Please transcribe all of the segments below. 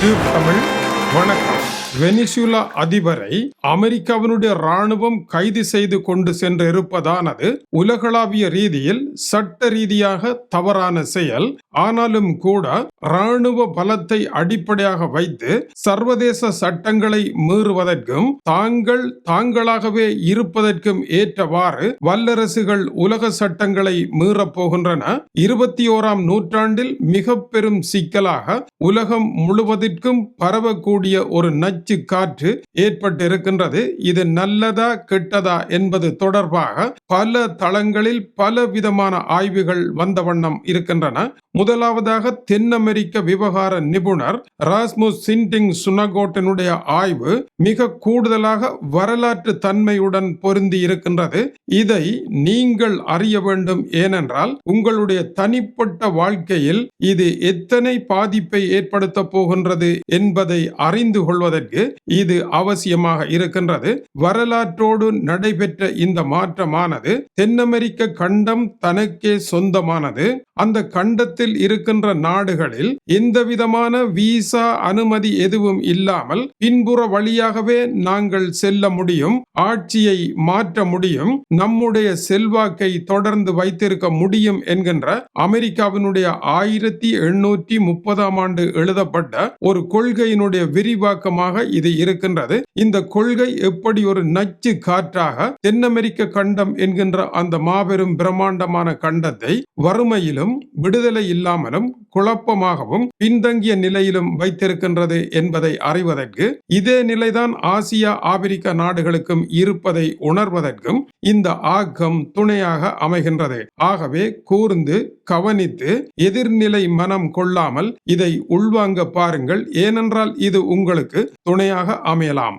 தமிழ் வணக்கம். வெனிசுலா அதிபரை அமெரிக்காவினுடைய ராணுவம் கைது செய்து கொண்டு சென்றிருப்பதானது உலகளாவிய ரீதியில் சட்ட ரீதியாக தவறான செயல். ஆனாலும் கூட இராணுவ பலத்தை அடிப்படையாக வைத்து சர்வதேச சட்டங்களை மீறுவதற்கும் தாங்கள் தாங்களாகவே இருப்பதற்கும் ஏற்றவாறு வல்லரசுகள் உலக சட்டங்களை மீறப் போகின்றன. இருபத்தி ஓராம் நூற்றாண்டில் மிக பெரும் சிக்கலாக உலகம் முழுவதற்கும் பரவக்கூடிய ஒரு நச்சு காற்று ஏற்பட்டிருக்கின்றது. இது நல்லதா கெட்டதா என்பது தொடர்பாக பல தளங்களில் பல விதமான ஆய்வுகள் வந்த வண்ணம் இருக்கின்றன. முதலாவதாக தென் அமெரிக்க விவகார நிபுணர் ராஸ்முஸ் சின்டிங் சுனகோட்டனுடைய ஆய்வு மிக கூடுதலாக வரலாற்று தன்மையுடன் பொருந்தி இருக்கின்றது. இதை நீங்கள் அறிய வேண்டும் ஏனென்றால் உங்களுடைய தனிப்பட்ட வாழ்க்கையில் இது எத்தனை பாதிப்பை ஏற்படுத்த போகின்றது என்பதை அறிந்து கொள்வதற்கு இது அவசியமாக இருக்கின்றது. வரலாற்றோடு நடைபெற்ற இந்த மாற்றமானது தென் அமெரிக்க கண்டம் தனக்கே சொந்தமானது. அந்த கண்டத்தில் இருக்கின்ற நாடுகளில் எந்த விதமான விசா அனுமதி எதுவும் இல்லாமல் பின்புற வழியாகவே நாங்கள் செல்ல முடியும் ஆட்சியை மாற்ற முடியும் நம்முடைய செல்வாக்கை தொடர்ந்து வைத்திருக்க முடியும் என்கின்ற அமெரிக்காவினுடைய ஆயிரத்தி எண்ணூற்றி முப்பதாம் ஆண்டு எழுதப்பட்ட ஒரு கொள்கையினுடைய விரிவாக்கமாக இது இருக்கின்றது. இந்த கொள்கை எப்படி ஒரு நச்சு காற்றாக தென் அமெரிக்க கண்டம் என்கின்ற அந்த மாபெரும் பிரம்மாண்டமான கண்டத்தை வறுமையிலும் விடுதலை இல்லாமலும் குழப்பமாகவும் பின்தங்கிய நிலையிலும் வைத்திருக்கின்றது என்பதை அறிவதற்கு இதே நிலைதான் ஆசியா ஆப்பிரிக்க நாடுகளுக்கும் இருப்பதை உணர்வதற்கும் இந்த ஆக்கம் துணையாக அமைகின்றது. ஆகவே கூர்ந்து கவனித்து எதிர்நிலை மனம் கொள்ளாமல் இதை உள்வாங்க பாருங்கள். ஏனென்றால் இது உங்களுக்கு துணையாக அமையலாம்.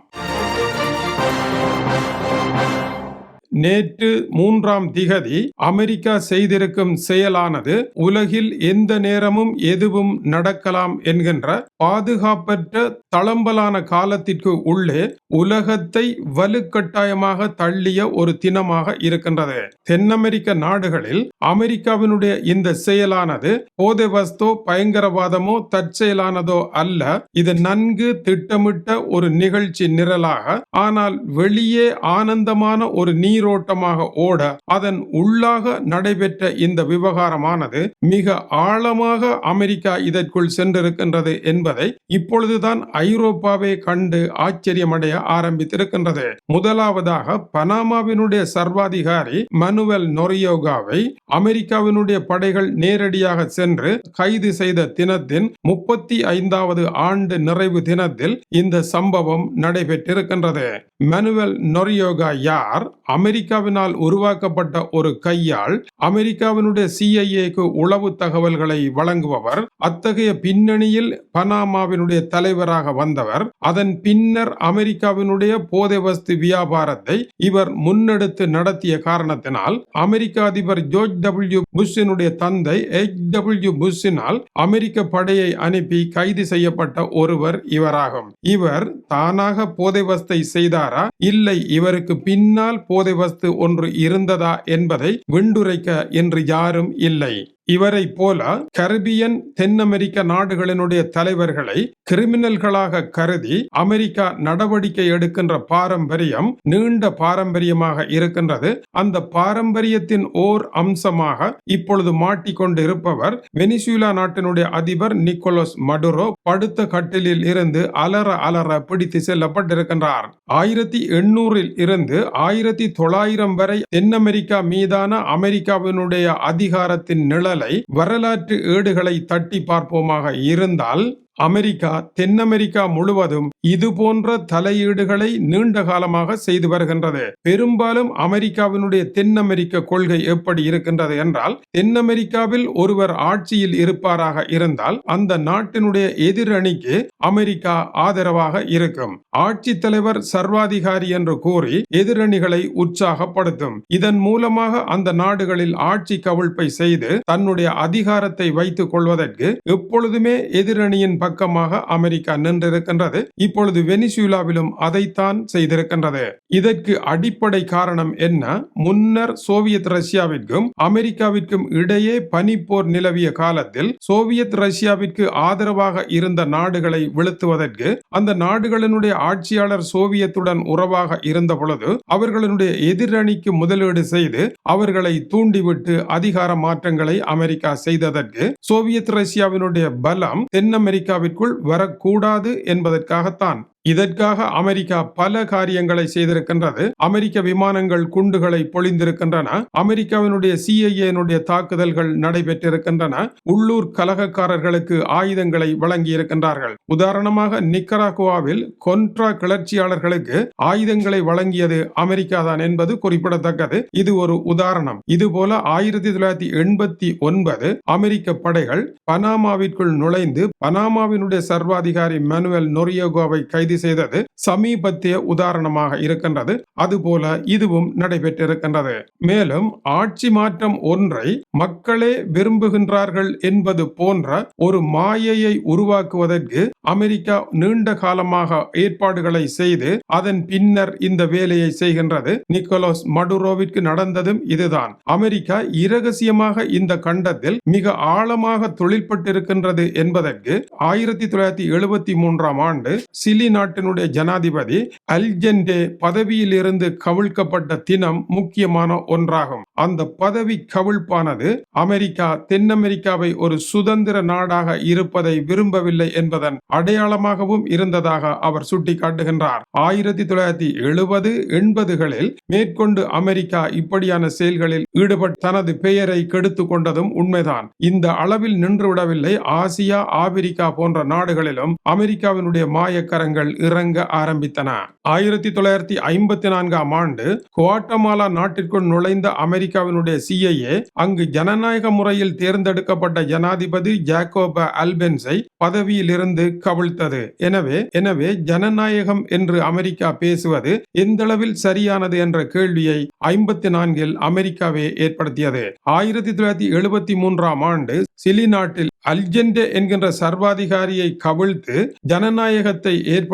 நேற்று மூன்றாம் திகதி அமெரிக்கா செய்திருக்கும் செயலானது உலகில் எந்த நேரமும் எதுவும் நடக்கலாம் என்கின்ற பாதுகாப்பற்ற தளம்பலான காலத்திற்கு உள்ளே உலகத்தை வலுக்கட்டாயமாக தள்ளிய ஒரு தினமாக இருக்கின்றது. தென் அமெரிக்க நாடுகளில் அமெரிக்காவினுடைய இந்த செயலானது போதை வஸ்தோ பயங்கரவாதமோ தற்செயலானதோ அல்ல இது நன்கு திட்டமிட்ட ஒரு நிகழ்ச்சி நிரலாக ஆனால் வெளியே ஆனந்தமான ஒரு நீர் நீரோட்டமாக ஓட அதன் உள்ளாக நடைபெற்ற இந்த விவகாரமானது மிக ஆழமாக அமெரிக்கா இதற்குள் சென்றிருக்கின்றது என்பதை இப்பொழுதுதான் ஐரோப்பாவை கண்டு ஆச்சரியமடைய ஆரம்பித்திருக்கின்றது. முதலாவதாக பனாமாவினுடைய சர்வாதிகாரி மனுவல் நொரியோகாவை அமெரிக்காவினுடைய படைகள் நேரடியாக சென்று கைது செய்த தினத்தின் முப்பத்தி ஐந்தாவது ஆண்டு நிறைவு தினத்தில் இந்த சம்பவம் நடைபெற்றிருக்கின்றது. மனுவல் நொரியோகா யார்? அமெரிக்காவினால் உருவாக்கப்பட்ட ஒரு கையால் அமெரிக்காவினுடைய சிஐஏக்கு உளவு தகவல்களை வழங்குபவர் அத்தகைய பின்னணியில் பனாமாவினுடைய தலைவராக வந்தவர் அதன் பின்னர் அமெரிக்காவினுடைய போதை வஸ்து வியாபாரத்தை இவர் முன்னெடுத்து நடத்திய காரணத்தினால் அமெரிக்க அதிபர் ஜோர்ஜ் டபிள்யூ புஷ்ஷினுடைய தந்தை எச் டபிள்யூ புஷ்ஷினால் அமெரிக்க படையை அனுப்பி கைது செய்யப்பட்ட ஒருவர் இவராகும். இவர் தானாக போதை வஸ்தை செய்தாரா? இல்லை இவருக்கு பின்னால் போதை வஸ்து ஒன்று இருந்ததா என்பதை விண்டுரைக்க என்று யாரும் இல்லை. இவரை போல கரிபியன் தென் அமெரிக்க நாடுகளினுடைய தலைவர்களை கிரிமினல்களாக கருதி அமெரிக்கா நடவடிக்கை எடுக்கின்ற பாரம்பரியம் நீண்ட பாரம்பரியமாக இருக்கின்றது. அந்த பாரம்பரியத்தின் ஓர் அம்சமாக இப்பொழுது மாட்டிக்கொண்டு இருப்பவர் வெனிசுலா நாட்டினுடைய அதிபர் நிக்கோலஸ் மடுரோ படுத்த கட்டிலில் இருந்து அலற அலற பிடித்து செல்லப்பட்டிருக்கின்றார். ஆயிரத்தி எண்ணூறில் இருந்து ஆயிரத்தி தொள்ளாயிரம் வரை தென் அமெரிக்கா மீதான அமெரிக்காவினுடைய அதிகாரத்தின் நிழல் வரலாற்று ஏடுகளை தட்டி பார்ப்போமாக இருந்தால் அமெரிக்கா தென் அமெரிக்கா முழுவதும் இது போன்ற தலையீடுகளை நீண்ட காலமாக செய்து வருகின்றது. பெரும்பாலும் அமெரிக்காவினுடைய தென் அமெரிக்க கொள்கை எப்படி இருக்கின்றது என்றால் தென் அமெரிக்காவில் ஒருவர் ஆட்சியில் இருப்பாராக இருந்தால் அந்த நாட்டினுடைய எதிரணிக்கு அமெரிக்கா ஆதரவாக இருக்கும். ஆட்சி தலைவர் சர்வாதிகாரி என்று கூறி எதிரணிகளை உற்சாகப்படுத்தும். இதன் மூலமாக அந்த நாடுகளில் ஆட்சி கவிழ்ப்பை செய்து தன்னுடைய அதிகாரத்தை வைத்துக் கொள்வதற்கு எப்பொழுதுமே எதிரணியின் பக்கமாக அமெரிக்கா நின்றிருக்கின்றது. இப்பொழுது வெனிசுலாவிலும் அதைத்தான் செய்திருக்கின்றது. இதற்கு அடிப்படை காரணம் என்ன? முன்னர் சோவியத் ரஷ்யாவிற்கும் அமெரிக்காவிற்கும் இடையே பனிப்போர் நிலவிய காலத்தில் சோவியத் ரஷ்யாவிற்கு ஆதரவாக இருந்த நாடுகளை வீழ்த்துவதற்கு அந்த நாடுகளினுடைய ஆட்சியாளர் சோவியத்துடன் உறவாக இருந்த பொழுது அவர்களுடைய எதிரணிக்கு முதலீடு செய்து அவர்களை தூண்டிவிட்டு அதிகார மாற்றங்களை அமெரிக்கா செய்ததற்கு சோவியத் ரஷ்யாவினுடைய பலம் தென் அமெரிக்க அமெரிக்காவிற்குள் வரக்கூடாது என்பதற்காகத்தான். இதற்காக அமெரிக்கா பல காரியங்களை செய்திருக்கின்றது. அமெரிக்க விமானங்கள் குண்டுகளை பொழிந்திருக்கின்றன. அமெரிக்காவினுடைய சிஐஏனுடைய தாக்குதல்கள் நடைபெற்றிருக்கின்றன. உள்ளூர் கலகக்காரர்களுக்கு ஆயுதங்களை வழங்கி இருக்கின்றார்கள் உதாரணமாக நிக்கராகுவாவில் கொன்ட்ரா கிளர்ச்சியாளர்களுக்கு ஆயுதங்களை வழங்கியது அமெரிக்கா தான் என்பது குறிப்பிடத்தக்கது. இது ஒரு உதாரணம். இதுபோல ஆயிரத்தி தொள்ளாயிரத்தி எண்பத்தி ஒன்பது அமெரிக்க படைகள் பனாமாவிற்குள் நுழைந்து பனாமாவினுடைய சர்வாதிகாரி மனுவல் நொரியோகோவை கைது செய்தது சமீபத்திய உதாரணமாக இருக்கின்றது. அதுபோல இதுவும் நடைபெற்றிருக்கின்றது. மேலும் ஆட்சி மாற்றம் ஒன்றை மக்களே விரும்புகின்றார்கள் என்பது போன்ற ஒரு மாயையை உருவாக்குவதற்கு அமெரிக்கா நீண்ட காலமாக ஏற்பாடுகளை செய்து அதன் பின்னர் இந்த வேலையை செய்கின்றது. நிக்கோலோஸ் மடுரோவிற்கு நடந்ததும் இதுதான். அமெரிக்கா இரகசியமாக இந்த கண்டத்தில் மிக ஆழமாக தொழில்பட்டிருக்கின்றது என்பதற்கு ஆயிரத்தி தொள்ளாயிரத்தி எழுபத்தி மூன்றாம் ஆண்டு சிலி நாட்டினுடைய ஜனாதிபதி அல்ஜென்டே பதவியில் இருந்து கவிழ்க்கப்பட்ட தினம் முக்கியமான ஒன்றாகும். அந்த பதவி கவிழ்ப்பானது அமெரிக்கா தென் அமெரிக்காவை ஒரு சுதந்திர நாடாக இருப்பதை விரும்பவில்லை என்பதன் அடையாளமாகவும் இருந்ததாக அவர் சுட்டிக்காட்டுகின்றார். ஆயிரத்தி தொள்ளாயிரத்தி எழுபது எண்பதுகளில் மேற்கொண்டு அமெரிக்கா இப்படியான செயல்களில் ஈடுபட்டு தனது பெயரை கெடுத்து கொண்டதும் உண்மைதான். இந்த அளவில் நின்றுவிடவில்லை ஆசியா ஆப்பிரிக்கா போன்ற நாடுகளிலும் அமெரிக்காவினுடைய மாயக்கரங்கள் இறங்க ஆரம்பித்தன. ஆயிரத்தி தொள்ளாயிரத்தி ஐம்பத்தி நான்காம் ஆண்டு குவாட்டமாலா நாட்டிற்குள் நுழைந்த அமெரிக்காவினுடைய சிஐஏ அங்கு ஜனநாயக முறையில் தேர்ந்தெடுக்கப்பட்ட ஜனாதிபதி ஜாக்கோப அல்பென்ஸை பதவியிலிருந்து கவிழ்த்தது. எனவே எனவே ஜனநாயகம் என்று அமெரிக்கா பேசுவது எந்தளவில் சரியானது என்ற கேள்வியை ஐம்பத்தி நான்கில் அமெரிக்காவே ஏற்படுத்தியது. ஆயிரத்தி தொள்ளாயிரத்தி எழுபத்தி மூன்றாம் ஆண்டு சிலி நாட்டில் அல்ஜெண்டே என்கின்ற சர்வாதிகாரியை கவிழ்த்து ஜனநாயகத்தை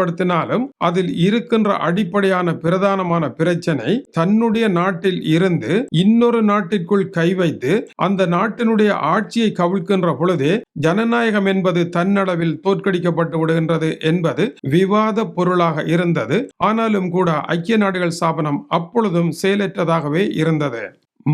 பயன்படுத்தினாலும் அதில் இருக்கின்ற அடிப்படையான பிரதானமான பிரச்சனை தன்னுடைய நாட்டில் இருந்து இன்னொரு நாட்டிற்குள் கை வைத்து அந்த நாட்டினுடைய ஆட்சியை கவிழ்க்கின்ற பொழுதே ஜனநாயகம் என்பது தன்னளவில் தோற்கடிக்கப்பட்டு விடுகின்றது என்பது விவாத பொருளாக இருந்தது. ஆனாலும் கூட ஐக்கிய நாடுகள் ஸ்தாபனம் அப்பொழுதும் செயலற்றதாகவே இருந்தது.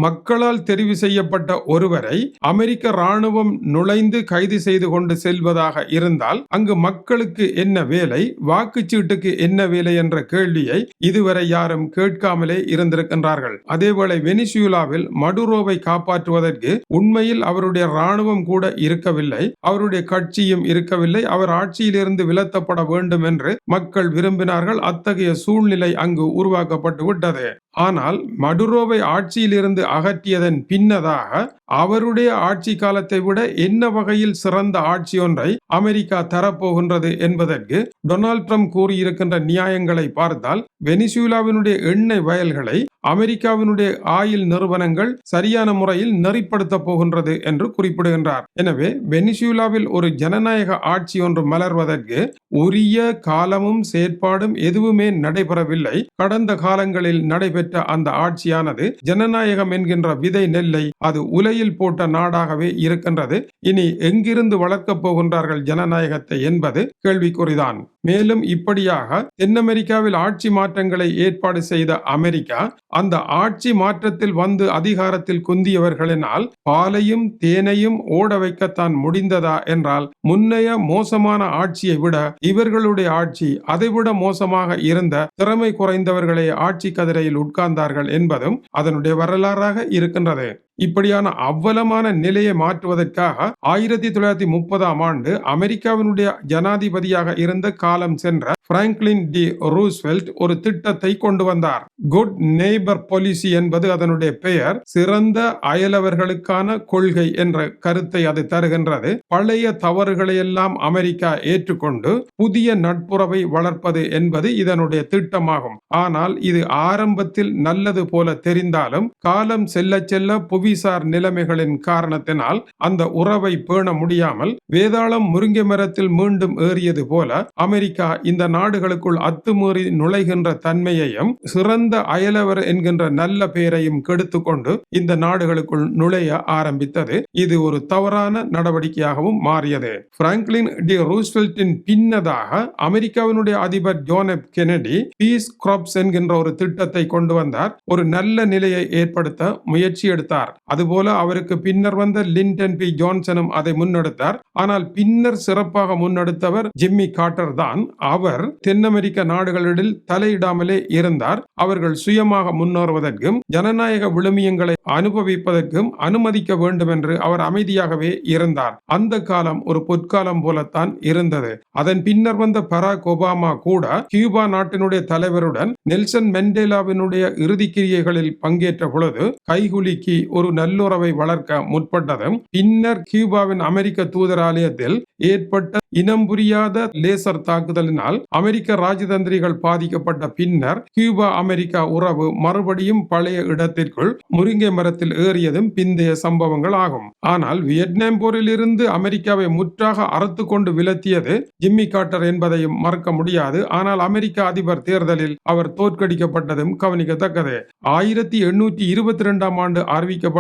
மக்களால் தெரிவு செய்யப்பட்ட ஒருவரை அமெரிக்க ராணுவம் நுழைந்து கைது செய்து கொண்டு செல்வதாக இருந்தால் அங்கு மக்களுக்கு என்ன வேலை வாக்குச்சீட்டுக்கு என்ன வேலை என்ற கேள்வியை இதுவரை யாரும் கேட்காமலே இருந்திருக்கின்றார்கள். அதேவேளை வெனிசுலாவில் மடுரோவை காப்பாற்றுவதற்கு உண்மையில் அவருடைய ராணுவம் கூட இருக்கவில்லை அவருடைய கட்சியும் இருக்கவில்லை அவர் ஆட்சியிலிருந்து விலத்தப்பட வேண்டும் என்று மக்கள் விரும்பினார்கள். அத்தகைய சூழ்நிலை அங்கு உருவாக்கப்பட்டு விட்டது. ஆனால் மடுரோவை ஆட்சியிலிருந்து அகற்றியதன் பின்னதாக அவருடைய ஆட்சி காலத்தை விட என்ன வகையில் சிறந்த ஆட்சி ஒன்றை அமெரிக்கா தரப்போகின்றது என்பதற்கு டொனால்ட் ட்ரம்ப் கூறியிருக்கின்ற நியாயங்களை பார்த்தால் வெனிசுலாவினுடைய எண்ணெய் வயல்களை அமெரிக்காவினுடைய ஆயில் நிறுவனங்கள் சரியான முறையில் நெறிப்படுத்த போகின்றது என்று குறிப்பிடுகின்றார். எனவே வெனிசுலாவில் ஒரு ஜனநாயக ஆட்சி ஒன்று மலர்வதற்கு உரிய காலமும் செயற்பாடும் எதுவுமே நடைபெறவில்லை. கடந்த காலங்களில் நடைபெற்ற அந்த ஆட்சியானது ஜனநாயகம் என்கின்ற விதை நெல்லை அது உலையில் போட்ட நாடாகவே இருக்கின்றது. இனி எங்கிருந்து வளர்க்கப் போகின்றார்கள் ஜனநாயகத்தை என்பது கேள்விக்குறிதான். மேலும் இப்படியாக தென் அமெரிக்காவில் ஆட்சி மாற்றங்களை ஏற்பாடு செய்த அமெரிக்கா அந்த ஆட்சி மாற்றத்தில் வந்து அதிகாரத்தில் குந்தியவர்களினால் பாலையும் தேனையும் ஓட வைக்கத்தான் முடிந்ததா என்றால் முன்னைய மோசமான ஆட்சியை விட இவர்களுடைய ஆட்சி அதைவிட மோசமாக இருந்த திறமை குறைந்தவர்களை ஆட்சி கதிரையில் உட்கார்ந்தார்கள் என்பதும் அதனுடைய வரலாறாக இருக்கின்றது. இப்படியான அவ்வளமான நிலையை மாற்றுவதற்காக ஆயிரத்தி தொள்ளாயிரத்தி முப்பதாம் ஆண்டு அமெரிக்காவினுடைய ஜனாதிபதியாக இருந்த காலம் சென்ற பிராங்க்லின் டி ரூஸ்வெல்ட் ஒரு திட்டத்தை கொண்டு வந்தார். குட் நெய்பர் பாலிசி என்பது அதனுடைய பெயர். சிறந்த அயலவர்களுக்கான கொள்கை என்ற கருத்தை அது தருகின்றது. பழைய தவறுகளை எல்லாம் அமெரிக்கா ஏற்றுக்கொண்டு புதிய நட்புறவை வளர்ப்பது என்பது இதனுடைய திட்டமாகும். ஆனால் இது ஆரம்பத்தில் நல்லது போல தெரிந்தாலும் காலம் செல்ல செல்ல புவிசார் நிலைமைகளின் காரணத்தினால் அந்த உறவை பேண முடியாமல் வேதாளம் முருங்கை மரத்தில் மீண்டும் ஏறியது போல அமெரிக்கா இந்த நாடுகளுக்குள் அத்துமீறி நுழைகின்ற தன்மையையும் சிறந்த அயலவர் என்கின்ற நல்ல பெயரையும் கெடுத்துக்கொண்டு இந்த நாடுகளுக்குள் நுழைய ஆரம்பித்தது. இது ஒரு தவறான நடவடிக்கையாகவும் மாறியது. பிராங்க்லின் டி ரூஸ்வெல்ட்டின் பின்னதாக அமெரிக்காவினுடைய அதிபர் ஜோன் கெனடி பீஸ் கிராப்ஸ் என்கின்ற ஒரு திட்டத்தை கொண்டு வந்தார். ஒரு நல்ல நிலையை ஏற்படுத்த முயற்சி எடுத்தார். அதுபோல அவருக்கு பின்னர் வந்த லிண்டன் பி. ஜான்சனும் அதை முன்னெடுத்தார். ஆனால் பின்னர் சிறப்பாக முன்னெடுத்தவர் ஜிம்மி காட்டர் தான். அவர் தென் அமெரிக்க நாடுகளில் தலையிடாமலே இருந்தார். அவர்கள் சுயமாக முன்னேறுவதற்கும் ஜனநாயக விழுமியங்களை அனுபவிப்பதற்கும் அனுமதிக்க வேண்டும் என்று அவர் அமைதியாகவே இருந்தார். அந்த காலம் ஒரு பொற்காலம் போலத்தான் இருந்தது. அதன் பின்னர் வந்த பராக் ஒபாமா கூட கியூபா நாட்டினுடைய தலைவருடன் நெல்சன் மெண்டேலாவினுடைய இறுதிக்கிரியைகளில் பங்கேற்ற பொழுது கைகுலுக்கி ஒரு நல்லுறவை வளர்க்க முற்பட்டதும் பின்னர் கியூபாவின் அமெரிக்க தூதராலயத்தில் ஏற்பட்ட இனம் புரியாத லேசர் தாக்குதலினால் அமெரிக்க ராஜதந்திரிகள் பாதிக்கப்பட்ட பின்னர் கியூபா அமெரிக்கா உறவு மறுபடியும் பழைய இடத்திற்குள் முருங்கை மரத்தில் ஏறியதும் பிந்தைய சம்பவங்கள் ஆகும். ஆனால் வியட்நாம் போரில் இருந்து அமெரிக்காவை முற்றாக அறுத்து கொண்டு விலத்தியது ஜிம்மி காட்டர் என்பதையும் மறக்க முடியாது. ஆனால் அமெரிக்க அதிபர் தேர்தலில் அவர் தோற்கடிக்கப்பட்டதும் கவனிக்கத்தக்கது. ஆயிரத்தி எண்ணூற்றி இருபத்தி இரண்டாம் ஆண்டு அறிவிக்கப்பட்ட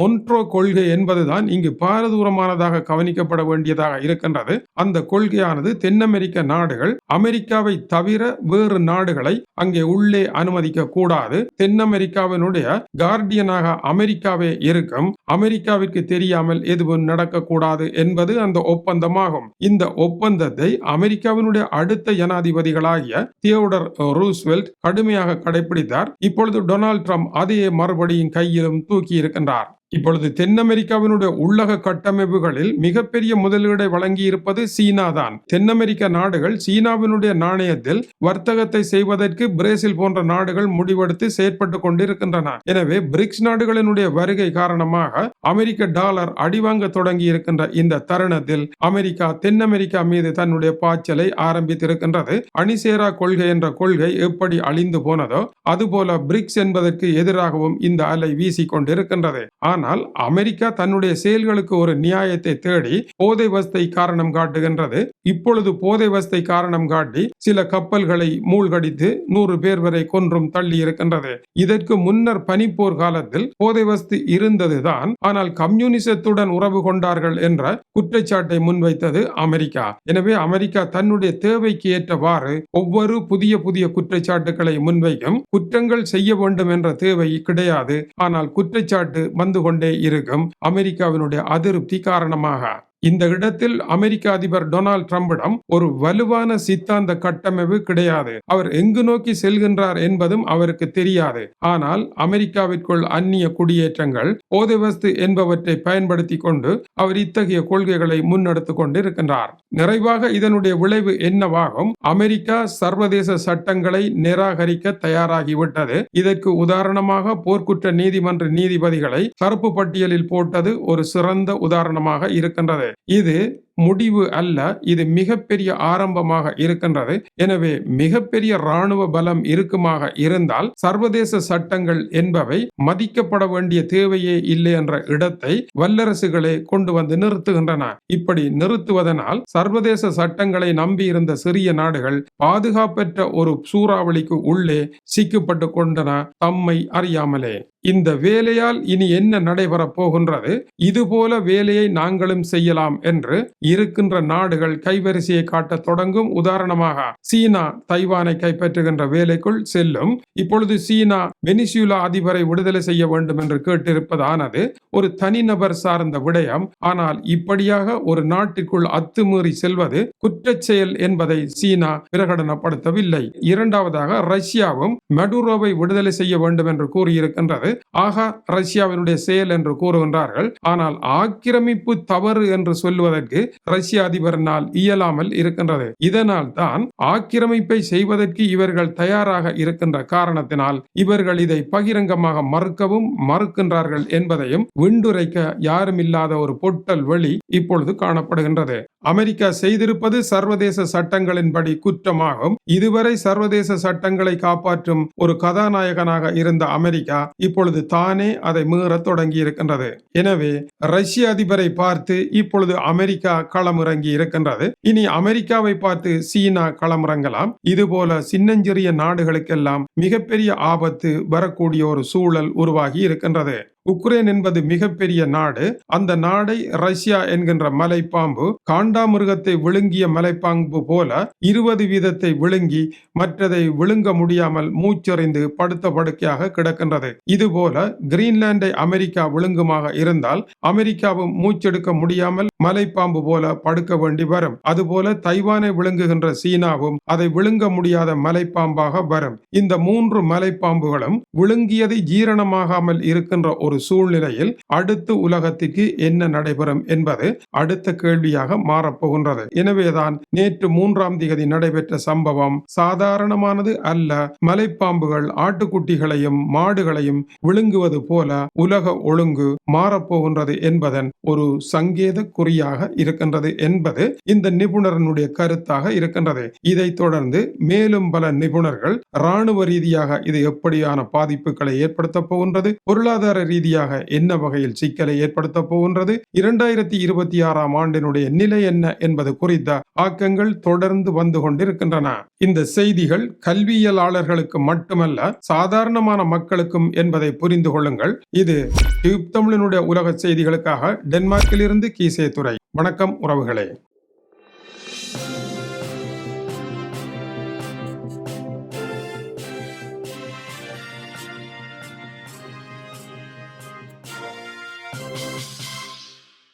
மொன்ட்ரோ கொள்கை என்பதுதான் இங்கு பாரதூரமானதாக கவனிக்கப்பட வேண்டியதாக இருக்கின்றது. அந்த கொள்கையானது தென் அமெரிக்க நாடுகள் அமெரிக்காவை தவிர வேறு நாடுகளை அங்கே உள்ளே அனுமதிக்க கூடாது. தென் அமெரிக்காவினுடைய கார்டியனாக அமெரிக்காவே இருக்கும். அமெரிக்காவிற்கு தெரியாமல் எதுவும் நடக்கக்கூடாது என்பது அந்த ஒப்பந்தமாகும். இந்த ஒப்பந்தத்தை அமெரிக்காவினுடைய அடுத்த ஜனாதிபதிகளாகிய தியோடர் ரூஸ்வெல்ட் கடுமையாக கடைபிடித்தார் இப்பொழுது டொனால்ட் ட்ரம்ப் அதையே மறுபடியும் கையிலும் தூக்கி இருக்கின்றார் இப்பொழுது தென் அமெரிக்காவினுடைய உள்ளக கட்டமைப்புகளில் மிகப்பெரிய முதலீடை வழங்கி இருப்பது சீனா தான் தென் அமெரிக்க நாடுகள் சீனாவினுடைய நாணயத்தில் வர்த்தகத்தை செய்வதற்கு பிரேசில் போன்ற நாடுகள் முடிவெடுத்து செயற்பட்டு கொண்டிருக்கின்றன. எனவே பிரிக்ஸ் நாடுகளினுடைய வருகை காரணமாக அமெரிக்க டாலர் அடிவாங்க தொடங்கி இருக்கின்ற இந்த தருணத்தில் அமெரிக்கா தென் அமெரிக்கா மீது தன்னுடைய பாய்ச்சலை ஆரம்பித்திருக்கின்றது. அணிசேரா கொள்கை என்ற கொள்கை எப்படி அழிந்து போனதோ அதுபோல பிரிக்ஸ் என்பதற்கு எதிராகவும் இந்த அலை வீசிக் கொண்டிருக்கின்றது. ஆனால் ஆனால் அமெரிக்கா தன்னுடைய செயல்களுக்கு ஒரு நியாயத்தை தேடி போதை வசத்தை காரணம் காட்டுகின்றது. இப்பொழுது போதை வசத்தை காரணம் காட்டி சில கப்பல்களை மூழ்கடித்து நூறு பேர் வரை கொன்றும் தள்ளி இருக்கின்றது. இதற்கு முன்னர் பனிப்போர் காலத்தில் போதை வசதி இருந்ததுதான். ஆனால் கம்யூனிசத்துடன் உறவு கொண்டார்கள் என்ற குற்றச்சாட்டை முன்வைத்தது அமெரிக்கா. எனவே அமெரிக்கா தன்னுடைய தேவைக்கு ஏற்றவாறு ஒவ்வொரு புதிய புதிய குற்றச்சாட்டுகளை முன்வைக்கும் குற்றங்கள் செய்ய வேண்டும் என்ற தேவை கிடையாது. ஆனால் குற்றச்சாட்டு வந்து கொண்டே இருக்கும். அமெரிக்காவினுடைய அதிருப்தி காரணமாக. இந்த இடத்தில் அமெரிக்க அதிபர் டொனால்ட் ட்ரம்பிடம் ஒரு வலுவான சித்தாந்த கட்டமைப்பு கிடையாது. அவர் எங்கு நோக்கி செல்கின்றார் என்பதும் அவருக்கு தெரியாது. ஆனால் அமெரிக்காவிற்குள் அந்நிய குடியேற்றங்கள் போதைவஸ்து என்பவற்றை பயன்படுத்தி கொண்டு அவர் இத்தகைய கொள்கைகளை முன்னெடுத்து கொண்டிருக்கின்றார். நிறைவாக இதனுடைய விளைவு என்னவாகும்? அமெரிக்கா சர்வதேச சட்டங்களை நிராகரிக்க தயாராகிவிட்டது. இதற்கு உதாரணமாக போர்க்குற்ற நீதிமன்ற நீதிபதிகளை கருப்பு பட்டியலில் போட்டது ஒரு சிறந்த உதாரணமாக இருக்கின்றது. இது முடிவு அல்ல இது மிகப்பெரிய ஆரம்பமாக இருக்கின்றது. எனவே மிகப்பெரிய ராணுவ பலம் இருக்குமாக இருந்தால் சர்வதேச சட்டங்கள் என்பவை மதிக்கப்பட வேண்டிய தேவையே இல்லை என்ற இடத்தை வல்லரசுகளே கொண்டு வந்து நிறுத்துகின்றன. இப்படி நிறுத்துவதனால் சர்வதேச சட்டங்களை நம்பியிருந்த சிறிய நாடுகள் பாதுகாப்பற்ற ஒரு சூறாவளிக்கு உள்ளே சிக்கப்பட்டு கொண்டன தம்மை அறியாமலே. இந்த வேலையால் இனி என்ன நடைபெறப் போகின்றது? இதுபோல வேலையை நாங்களும் செய்யலாம் என்று இருக்கின்ற நாடுகள் கைவரிசையை காட்ட தொடங்கும். உதாரணமாக சீனா தைவானை கைப்பற்றுகின்ற வேலைக்குள் செல்லும். இப்பொழுது சீனா வெனிசுலா அதிபரை விடுதலை செய்ய வேண்டும் என்று கேட்டிருப்பதானது ஒரு தனிநபர் சார்ந்த விடயம். ஆனால் இப்படியாக ஒரு நாட்டிற்குள் அத்துமீறி செல்வது குற்றச்செயல் என்பதை சீனா பிரகடனப்படுத்தவில்லை. இரண்டாவதாக ரஷ்யாவும் மெடுரோவை விடுதலை செய்ய வேண்டும் என்று கூறியிருக்கின்றது. ஆகா ரஷ்யாவினுடைய செயல் என்று கூறுகின்றார்கள். ஆனால் ஆக்கிரமிப்பு தவறு என்று சொல்லுவதற்கு ரஷ்ய அதிபரினால் இயலாமல் இருக்கின்றது. இதனால் தான் ஆக்கிரமிப்பை செய்வதற்கு இவர்கள் தயாராக இருக்கின்ற காரணத்தினால் இவர்கள் இதை பகிரங்கமாக மறுக்கவும் மறுக்கின்றார்கள் என்பதையும் விண்டுரைக்க யாரும் இல்லாத ஒரு பொட்டல் வழி இப்பொழுது காணப்படுகின்றது. அமெரிக்கா செய்திருப்பது சர்வதேச சட்டங்களின்படி குற்றமாகும். இதுவரை சர்வதேச சட்டங்களை காப்பாற்றும் ஒரு கதாநாயகனாக இருந்த அமெரிக்கா இப்பொழுது தானே அதை மீற தொடங்கி இருக்கின்றது எனவே ரஷ்ய அதிபரை பார்த்து இப்பொழுது அமெரிக்கா களமிறங்கி இருக்கின்றது. இனி அமெரிக்காவை பார்த்து சீனா களமிறங்கலாம். இதுபோல சின்னஞ்சிறிய நாடுகளுக்கெல்லாம் மிகப்பெரிய ஆபத்து வரக்கூடிய ஒரு சூழல் உருவாகி இருக்கின்றது. உக்ரைன் என்பது மிகப்பெரிய நாடு. அந்த நாடை ரஷ்யா என்கின்ற மலைப்பாம்பு காண்டாமிருகத்தை விழுங்கிய மலைப்பாம்பு போல இருபது வீதத்தை விழுங்கி மற்றதை விழுங்க முடியாமல் மூச்செறிந்து படுத்த படுக்கையாக கிடக்கின்றது. இதுபோல கிரீன்லாண்டை அமெரிக்கா விழுங்குமாக இருந்தால் அமெரிக்காவும் மூச்செடுக்க முடியாமல் மலைப்பாம்பு போல படுக்க வேண்டி வரும். அதுபோல தைவானை விழுங்குகின்ற சீனாவும் அதை விழுங்க முடியாத மலைப்பாம்பாக வரும். இந்த மூன்று மலைப்பாம்புகளும் விழுங்கியது ஜீரணமாகாமல் இருக்கின்ற ஒரு சூழ்நிலையில் அடுத்து உலகத்திற்கு என்ன நடைபெறும் என்பது அடுத்த கேள்வியாக மாறப்போகின்றது. எனவேதான் நேற்று மூன்றாம் திகதி நடைபெற்ற சம்பவம் சாதாரணமானது அல்ல. மலைப்பாம்புகள் ஆட்டுக்குட்டிகளையும் மாடுகளையும் விழுங்குவது போல உலக ஒழுங்கு மாறப்போகின்றது என்பதன் ஒரு சங்கேத குறியாக இருக்கின்றது என்பது இந்த நிபுணரனுடைய கருத்தாக இருக்கின்றது. இதைத் தொடர்ந்து மேலும் பல நிபுணர்கள் ராணுவ ரீதியாக இது எப்படியான பாதிப்புகளை ஏற்படுத்த போகின்றது? பொருளாதார ரீதியாக என்ன வகையில் சிக்கலை ஏற்படுத்த போகின்றது? இரண்டாயிரத்தி இருபத்தி ஆறாம் ஆண்டினுடைய நிலை என்ன என்பது குறித்த ஆக்கங்கள் தொடர்ந்து வந்து கொண்டிருக்கின்றன. இந்த செய்திகள் கல்வியலாளர்களுக்கு மட்டுமல்ல சாதாரணமான மக்களுக்கும் என்பதை புரிந்து கொள்ளுங்கள். இது டியூப் தமிழனுடைய உலக செய்திகளுக்காக டென்மார்க்கிலிருந்து கீசே துறை வணக்கம் உறவுகளே.